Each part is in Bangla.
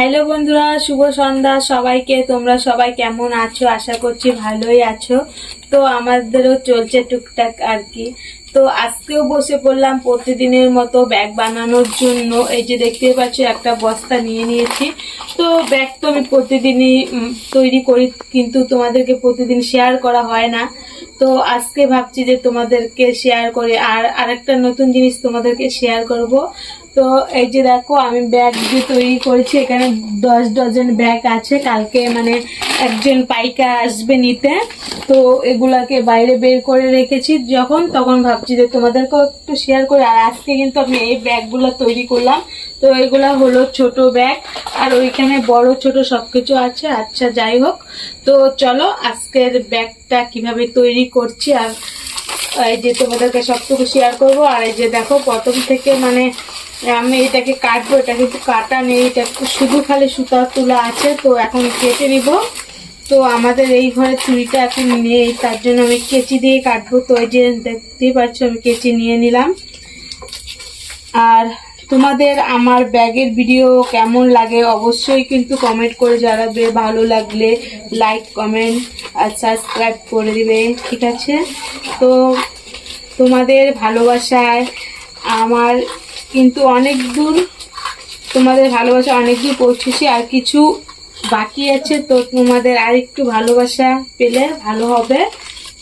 হ্যালো বন্ধুরা, শুভ সন্ধ্যা সবাইকে। তোমরা সবাই কেমন আছো? আশা করছি ভালোই আছো। তো আমাদেরও চলছে টুকটাক আর কি। তো আজকেও বসে পড়লাম প্রতিদিনের মতো ব্যাগ বানানোর জন্য। এই যে দেখতে পাচ্ছ, একটা বস্তা নিয়ে নিয়েছি। তো ব্যাগ তো আমি প্রতিদিনই তৈরি করি, কিন্তু তোমাদেরকে প্রতিদিন শেয়ার করা হয় না। তো আজকে ভাবছি যে তোমাদেরকে শেয়ার করে। আর আরেকটা নতুন জিনিস তোমাদেরকে শেয়ার করব। তো এই যে দেখো, আমি ব্যাগ যে তৈরি করেছি, এখানে দশ ডজন ব্যাগ আছে। কালকে মানে একজন পাইকা আসবে নিতে। তো এগুলাকে বাইরে বের করে রেখেছি। যখন, তখন ভাবছি যে তোমাদেরকেও একটু শেয়ার করে। আর আজকে কিন্তু আমি এই ব্যাগগুলো তৈরি করলাম। তো এগুলা হলো ছোট ব্যাগ আর ওইখানে বড়, ছোট সব কিছু আছে। আচ্ছা যাই হোক। তো চলো, আজকের ব্যাগটা কীভাবে তৈরি করছি আর এই যে তোমাদেরকে সবটুকু শেয়ার করব। আর এই যে দেখো, প্রথম থেকে মানে আমি এটাকে কাটবো এটা কিন্তু কাটা নেই, এটা শুধু খালি সুতা তোলা আছে, তো এখন কেটে নিব। তো আমাদের এই ঘরে চুড়িটা এখন নেই, তার জন্য আমি কেচি দিয়ে কাটবো। তো এই যে দেখতেই পাচ্ছ, আমি কেচি নিয়ে নিলাম। আর তোমাদের আমার ব্যাগের ভিডিও কেমন লাগে অবশ্যই কিন্তু কমেন্ট করে জানাবে। ভালো লাগলে লাইক কমেন্ট আর সাবস্ক্রাইব করে দিবে, ঠিক আছে? তো তোমাদের ভালোবাসায় আমার কিন্তু অনেক দূর তোমাদের ভালোবাসা, অনেক দূর পৌঁছেছি আর কিছু বাকি আছে। তো তোমাদের আর একটু ভালোবাসা পেলে ভালো হবে।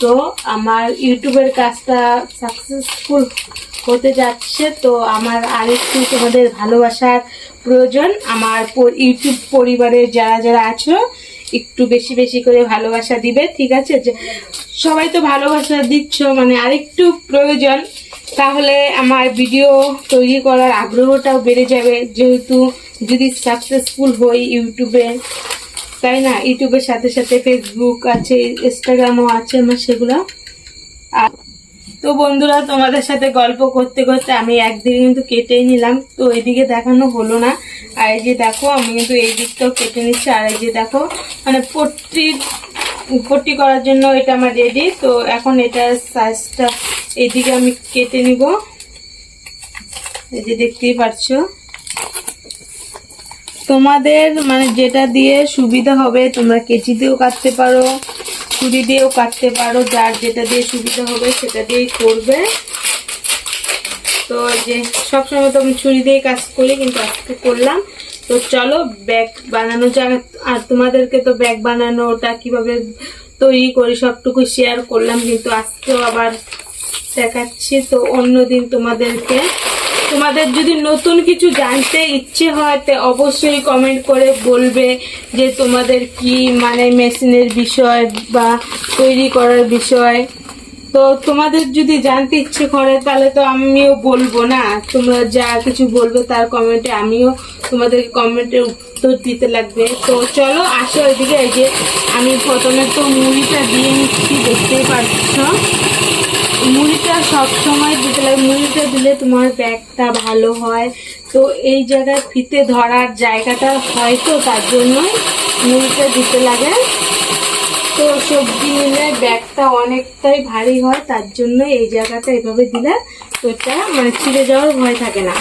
তো আমার ইউটিউবের কাজটা সাকসেসফুল হতে যাচ্ছে। তো আমার আরেকটু তোমাদের ভালোবাসার প্রয়োজন। আমার ইউটিউব পরিবারের যারা যারা আছো, একটু বেশি বেশি করে ভালোবাসা দিবে, ঠিক আছে? সবাই তো ভালোবাসা দিচ্ছ মানে আরেকটু প্রয়োজন। তাহলে আমার ভিডিও তৈরি করার আগ্রহটাও বেড়ে যাবে, যেহেতু যদি সাকসেসফুল হই ইউটিউবে, তাই না? ইউটিউবের সাথে সাথে ফেসবুক আছে ইনস্টাগ্রামও আছে আমার সেগুলো। আর তো বন্ধুরা, তোমাদের সাথে গল্প করতে করতে আমি একদিকে কিন্তু কেটেই নিলাম, তো এইদিকে দেখানো হলো না। আর এই যে দেখো, আমি কিন্তু এই দিকটাও কেটে নিচ্ছি, আর এই যে দেখো মানে পট্টির পট্টি করার জন্য এটা আমার রেডি তো এখন এটার সাইজটা এইদিকে আমি কেটে নিব। এই যে দেখতেই পাচ্ছো তোমাদের মানে যেটা দিয়ে সুবিধা হবে, তোমরা কেচি দিয়েও কাটতে পারো, ছুরি দিয়েও কাটতে পারো, যার যেটা দিয়ে সুবিধা হবে সেটা দিয়েই করবে। তো যে সবসময় তো আমি ছুরি দিয়ে কাজ করি, কিন্তু আজকে করলাম। তো চলো, ব্যাগ বানানো যাক। আর তোমাদেরকে তো ব্যাগ বানানোটা কীভাবে তৈরি করি, সবটুকু শেয়ার করলাম, কিন্তু আজকেও আবার দেখাচ্ছি। তো অন্যদিন তোমাদেরকে। তোমাদের যদি নতুন কিছু জানতে ইচ্ছে হয়, তো অবশ্যই কমেন্ট করে বলবে যে তোমাদের কি মানে মেশিনের বিষয় বা তৈরি করার বিষয়। তো তোমাদের যদি জানতে ইচ্ছে করে, তাহলে তো আমিও বলব না। তোমরা যা কিছু বলবে তার কমেন্টে আমিও তোমাদের কমেন্টের উত্তর দিতে লাগবে। তো চলো, আসো ওইদিকে এই যে আমি প্রথমে তো মুড়িটা দিয়ে নিচ্ছি, দেখতেই পাচ্ছ। মুড়িটা সব সময় দিতে লাগে। মুড়িটা দিলে তোমার ব্যাগটা ভালো হয়। তো এই জায়গায় ফিতে ধরার জায়গাটা হয় তো, তার জন্যই মুড়িটা দিতে লাগে। তো সবজি নিলে ব্যাগটা অনেকটাই ভারী হয়, তার জন্য এই জায়গাটা এভাবে দিলে তো এটা মানে ছিঁড়ে যাওয়ার ভয় থাকে না।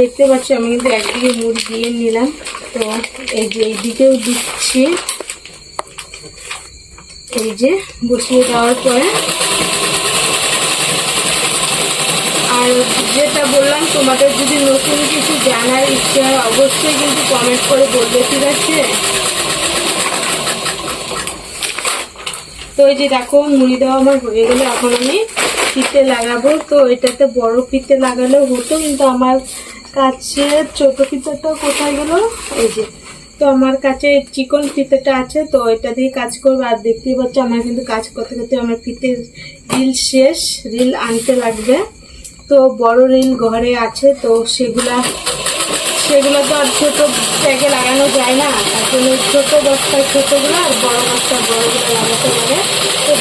দেখতে পাচ্ছি, আমি কিন্তু একদিকে মুড়ি দিয়ে নিলাম। তো এই যে এইদিকেও দিচ্ছি। এই যে বসিয়ে দেওয়ার পরে যেটা বললাম, তোমাদের যদি নতুন কিছু জানার ইচ্ছে হয়, অবশ্যই কিন্তু কমেন্ট করে বলবে, ঠিক আছে? তো এই যে দেখো, মুড়ি দেওয়া আমার হয়ে গেলে এখন আমি ফিতে লাগাবো। তো এটাতে বড় ফিতে লাগালে হতো, কিন্তু আমার কাছে ছোট ফিতেটা কোথায় গেল? এই যে, তো আমার কাছে চিকন ফিতেটা আছে, তো এটা দিয়ে কাজ করব। আর দেখতেই পাচ্ছ, আমার কিন্তু কাজ করতে করতে আমার ফিতের রিল শেষ, রিল আনতে লাগবে। তো বড় রিল ঘরে আছে, তো সেগুলা, সেগুলো তো আর ছোট ব্যাগে লাগানো যায় না। তার জন্য ছোট বস্তায় ছোটগুলো আর বড় বস্তায় বড়গুলো লাগাতে লাগে তো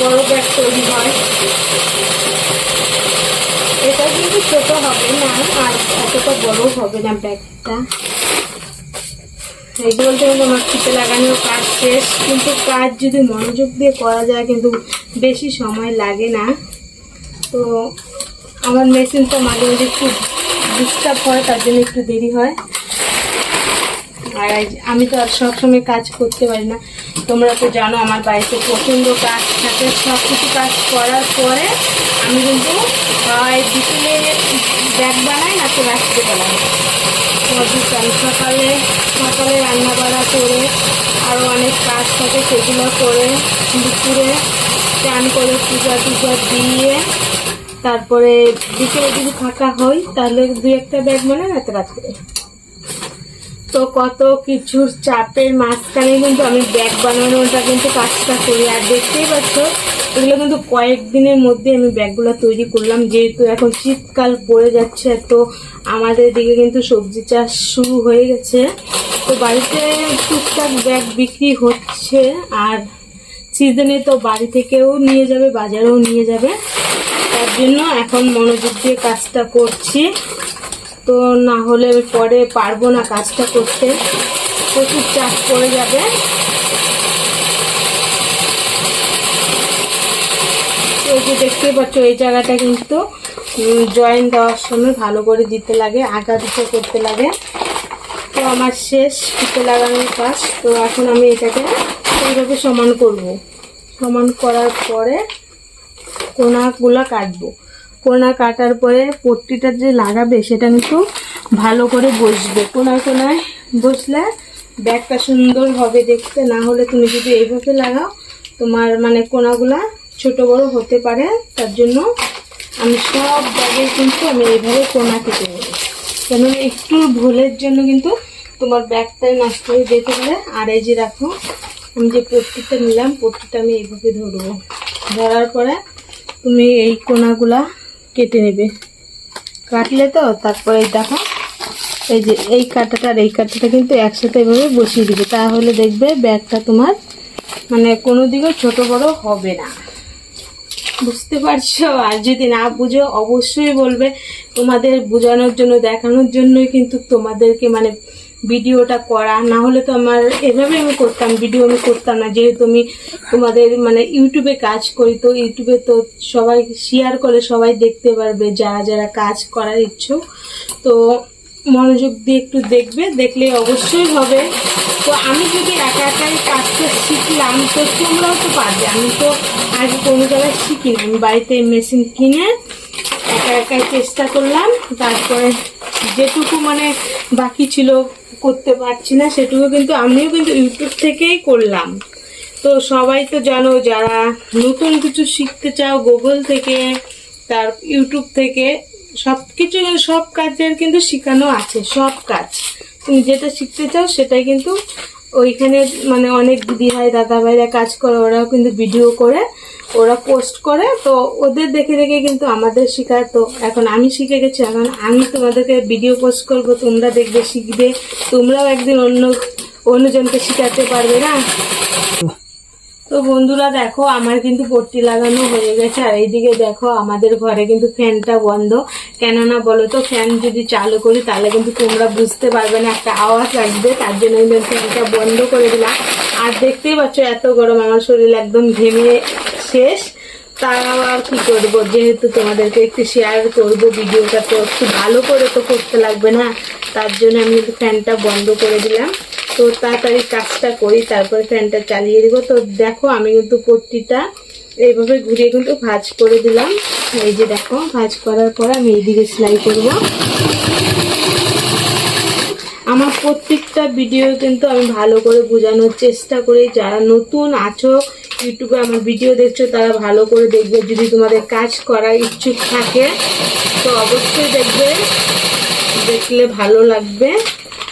বড় ব্যাগ তৈরি হয়। এটা কিন্তু ছোট হবে না, আর এতটা বড় হবে না ব্যাগটা। এই বলতে গেলে আমার ফিতে লাগানোর কাজ শেষ, কিন্তু কাজ যদি মনোযোগ দিয়ে করা যায়, কিন্তু বেশি সময় লাগে না। তো আমার মেশিনটা মাঝে মাঝে একটু ডিস্টার্ব হয়, তার জন্য একটু দেরি হয়। আর আমি তো আর সবসময় কাজ করতে পারি না। তোমরা তো জানো আমার বাড়িতে প্রচণ্ড কাজ থাকে। সব কিছু কাজ করার পরে আমি কিন্তু হয় বিকেলে ব্যাগ বানাই, না তো রাখতে বানাই। সকালে সকালে রান্না বাড়া করে আরও অনেক কাজ থাকে সেগুলো করে দুপুরে। স্নান করে পূজা টুজা দিয়ে তারপরে বিকেলে যদি ফাঁকা হই তাহলে দু একটা ব্যাগ মানে রাতে রাত্রে। তো কত কিছুর চাপের মাঝখানে কিন্তু আমি ব্যাগ বানানোটা কিন্তু কাজটা করি। আর দেখতেই পাচ্ছ, এগুলো কিন্তু কয়েকদিনের মধ্যে আমি ব্যাগগুলো তৈরি করলাম। যেহেতু এখন শীতকাল পড়ে যাচ্ছে, তো আমাদের দিকে কিন্তু সবজি চাষ শুরু হয়ে গেছে। তো বাড়িতে টুকটাক ব্যাগ বিক্রি হচ্ছে। আর সিজনে তো বাড়ি থেকেও নিয়ে যাবে, বাজারেও নিয়ে যাবে। তার জন্য এখন মনোযোগ দিয়ে কাজটা করছি। তো না হলে পরে পারব না কাজটা করতে। প্রচুর চাপ পড়ে যাবে। যে দেখতে পাচ্ছ, এই জায়গাটা কিন্তু জয়েন দেওয়ার সময় ভালো করে দিতে লাগে আঁকা দিতে করতে লাগে। তো আমার শেষ ফিতে লাগানোর কাজ। তো এখন আমি এটাকে এইভাবে সমান করব। সমান করার পরে কোনাগুলো কাটবো। কোনা কাটার পরে পট্টিটা যে লাগাবে সেটা কিন্তু ভালো করে বসবে। কোনায় কোনায় বসলে ব্যাগটা সুন্দর হবে দেখতে। না হলে তুমি যদি এইভাবে লাগাও, তোমার মানে কোনাগুলা ছোট বড় হতে পারে। তার জন্য আমি সব ব্যাগে কিন্তু আমি এইভাবে কোনা কেটে নেব। কেন একটু ভুলের জন্য কিন্তু তোমার ব্যাগটাই নষ্ট হয়ে যেতে পারে। আর এই যে রাখো আমি যে পট্টিটা নিলাম পট্টিটা আমি এইভাবে ধরবো। ধরার পরে তুমি এই কোনাগুলা কেটে নেবে। কাটলে তো, তারপরে দেখো, এই যে এই কাঁটাটা আর এই কাঁটাটা কিন্তু একসাথে এভাবে বসিয়ে দিবে। তাহলে দেখবে ব্যাগটা তোমার মানে কোনো দিকে ছোট বড় হবে না। বুঝতে পারছ? আর যদি না বুঝো, অবশ্যই বলবে। তোমাদের বোঝানোর জন্য, দেখানোর জন্যই কিন্তু তোমাদেরকে মানে ভিডিওটা করা, না হলে তো আমার এভাবে আমি করতাম, ভিডিও আমি করতাম না। যেহেতু আমি তোমাদের মানে ইউটিউবে কাজ করি, তো ইউটিউবে তো সবাই শেয়ার করে, সবাই দেখতে পারবে, যারা যারা কাজ করার ইচ্ছুক। তো মনোযোগ দিয়ে একটু দেখবে, দেখলে অবশ্যই হবে। তো আমি যদি একা একাই কাজটা শিখলাম, তো তোমরাও তো পারবে। আমি তো আগে কোনো জায়গায় শিখিনি। আমি বাড়িতে মেশিন কিনে একা একাই চেষ্টা করলাম। তারপরে যেটুকু মানে বাকি ছিল করতে পারছি না, সেটুকু কিন্তু আমিও কিন্তু ইউটিউব থেকেই করলাম। তো সবাই তো জানো, যারা নতুন কিছু শিখতে চাও গুগল থেকে, তার ইউটিউব থেকে সব কিছু সব কাজের কিন্তু শেখানো আছে, সব কাজ। তুমি যেটা শিখতে চাও সেটাই কিন্তু ওইখানে মানে অনেক দিদি ভাই দাদা ভাইরা কাজ করে, ওরাও কিন্তু ভিডিও করে ওরা পোস্ট করে, তো ওদের দেখে দেখে কিন্তু আমাদের শেখায়। তো এখন আমি শিখে গেছি, এখন আমি তোমাদেরকে ভিডিও পোস্ট করব, তোমরা দেখবে, শিখবে। তোমরাও একদিন অন্য, অন্যজনকে শেখাতে পারবে না? তো বন্ধুরা দেখো, আমার কিন্তু পট্টি লাগানো হয়ে গেছে। আর এইদিকে দেখো, আমাদের ঘরে কিন্তু ফ্যানটা বন্ধ। কেননা বলো তো, ফ্যান যদি চালু করি, তাহলে কিন্তু তোমরা বুঝতে পারবে না, একটা আওয়াজ আসবে। তার জন্য আমি ফ্যানটা বন্ধ করে দিলাম। আর দেখতেই পাচ্ছ, এত গরম, আমার শরীর একদম ঘেমে শেষ। তাও আর কি করব? যেহেতু তোমাদেরকে একটু শেয়ার করব ভিডিওটা, তো একটু ভালো করে তো করতে লাগবে না। তার জন্য আমি ফ্যানটা বন্ধ করে দিলাম। তো তাড়াতাড়ি কাজটা করি, তারপরে ফ্যানটা চালিয়ে দিব। তো দেখো, আমি কিন্তু পট্টিটা এইভাবে ঘুরিয়ে কিন্তু ভাজ করে দিলাম। এই যে দেখো, ভাজ করার পর আমি এইদিকে সেলাই করব। আমার প্রত্যেকটা ভিডিও কিন্তু আমি ভালো করে বোঝানোর চেষ্টা করি। যারা নতুন আছো ইউটিউবে আমার ভিডিও দেখছ, তারা ভালো করে দেখবে। যদি তোমাদের কাজ করার ইচ্ছুক থাকে, তো অবশ্যই দেখবে। দেখলে ভালো লাগবে।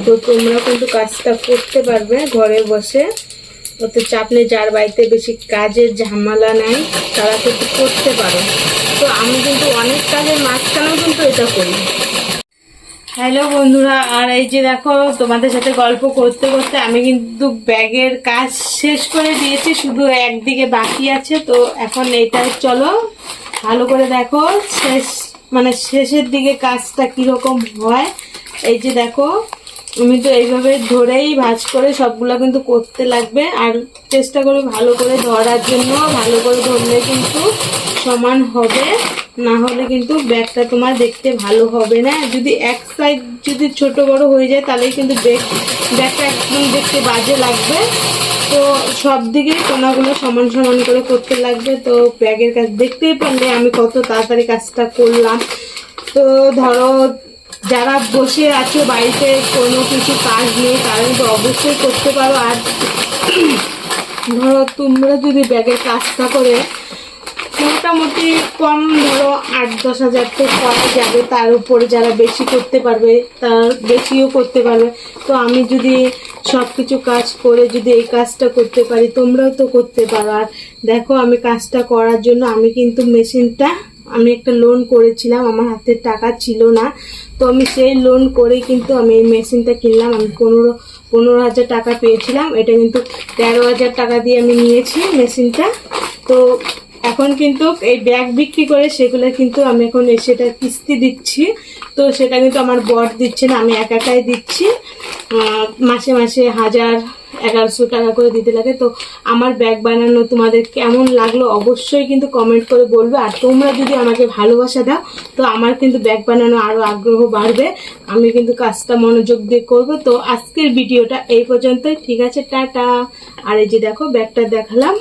তো তোমরা কিন্তু কাজটা করতে পারবে ঘরে বসে। ওতে চাপ নেই যার বাড়িতে বেশি কাজের ঝামেলা নাই, তারা কিন্তু করতে পারো। তো আমি কিন্তু অনেক কাজের মাঝখানেও কিন্তু এটা করি। হ্যালো বন্ধুরা। আর এই যে দেখো, তোমাদের সাথে গল্প করতে করতে আমি কিন্তু ব্যাগের কাজ শেষ করে দিয়েছি, শুধু একদিকে বাকি আছে। তো এখন এইটা চলো। ভালো করে দেখো, শেষ মানে শেষের দিকে কাজটা কীরকম হয়। এই যে দেখো আমি তো এইভাবে ধরেই ভাজ করে সবগুলো কিন্তু করতে লাগবে। আর চেষ্টা করে ভালো করে ধরার জন্য, ভালো করে ধরলে কিন্তু সমান হবে। না হলে কিন্তু ব্যাগটা তোমার দেখতে ভালো হবে না। যদি এক সাইড যদি ছোট বড় হয়ে যায় তাহলে কিন্তু ব্যাগ, ব্যাগটা একদম দেখতে বাজে লাগবে। তো সব দিকে কোনাগুলো সমান সমান করে করতে লাগবে। তো ব্যাগের কাজ দেখতেই পারলে আমি কত তাড়াতাড়ি কাজটা করলাম। তো ধরো যারা বসে আছে, বাড়িতে কোনো কিছু কাজ নেই তারা কিন্তু অবশ্যই করতে পারো। আর ধরো, তোমরা যদি ব্যাগের কাজটা করে মোটামুটি কম ধরো আট, দশ হাজার তো করা যাবে। তার উপরে যারা বেশি করতে পারবে, তার বেশিও করতে পারবে। তো আমি যদি সব কিছু কাজ করে যদি এই কাজটা করতে পারি, তোমরাও তো করতে পারো। আর দেখো, আমি কাজটা করার জন্য আমি কিন্তু মেশিনটা আমি একটা লোন করেছিলাম, আমার হাতে টাকা ছিল না। তো আমি সেই লোন করে কিন্তু আমি এই মেশিনটা কিনলাম। আমি পনেরো পনেরো হাজার টাকা পেয়েছিলাম। এটা কিন্তু তেরো হাজার টাকা দিয়ে আমি নিয়েছি মেশিনটা। তো এখন কিন্তু এই ব্যাগ বিক্রি করে সেগুলো কিন্তু আমি এখন সেটা কিস্তি দিচ্ছি। তো সেটা কিন্তু আমার বর দিচ্ছে না, আমি একা একাই দিচ্ছি। মাসে মাসে হাজার এগারোশো টাকা করে দিতে লাগে। তো আমার ব্যাগ বানানো তোমাদের কেমন লাগল অবশ্যই কিন্তু কমেন্ট করে বলবে। আর তোমরা যদি আমাকে ভালোবাসা দাও, তো আমার কিন্তু ব্যাগ বানানো আরও আগ্রহ বাড়বে। আমি কিন্তু কাজটা মনোযোগ দিয়ে করব। তো আজকের ভিডিওটা এই পর্যন্তই। ঠিক আছে, টাটা। আর এই যে দেখো ব্যাগটা দেখালাম।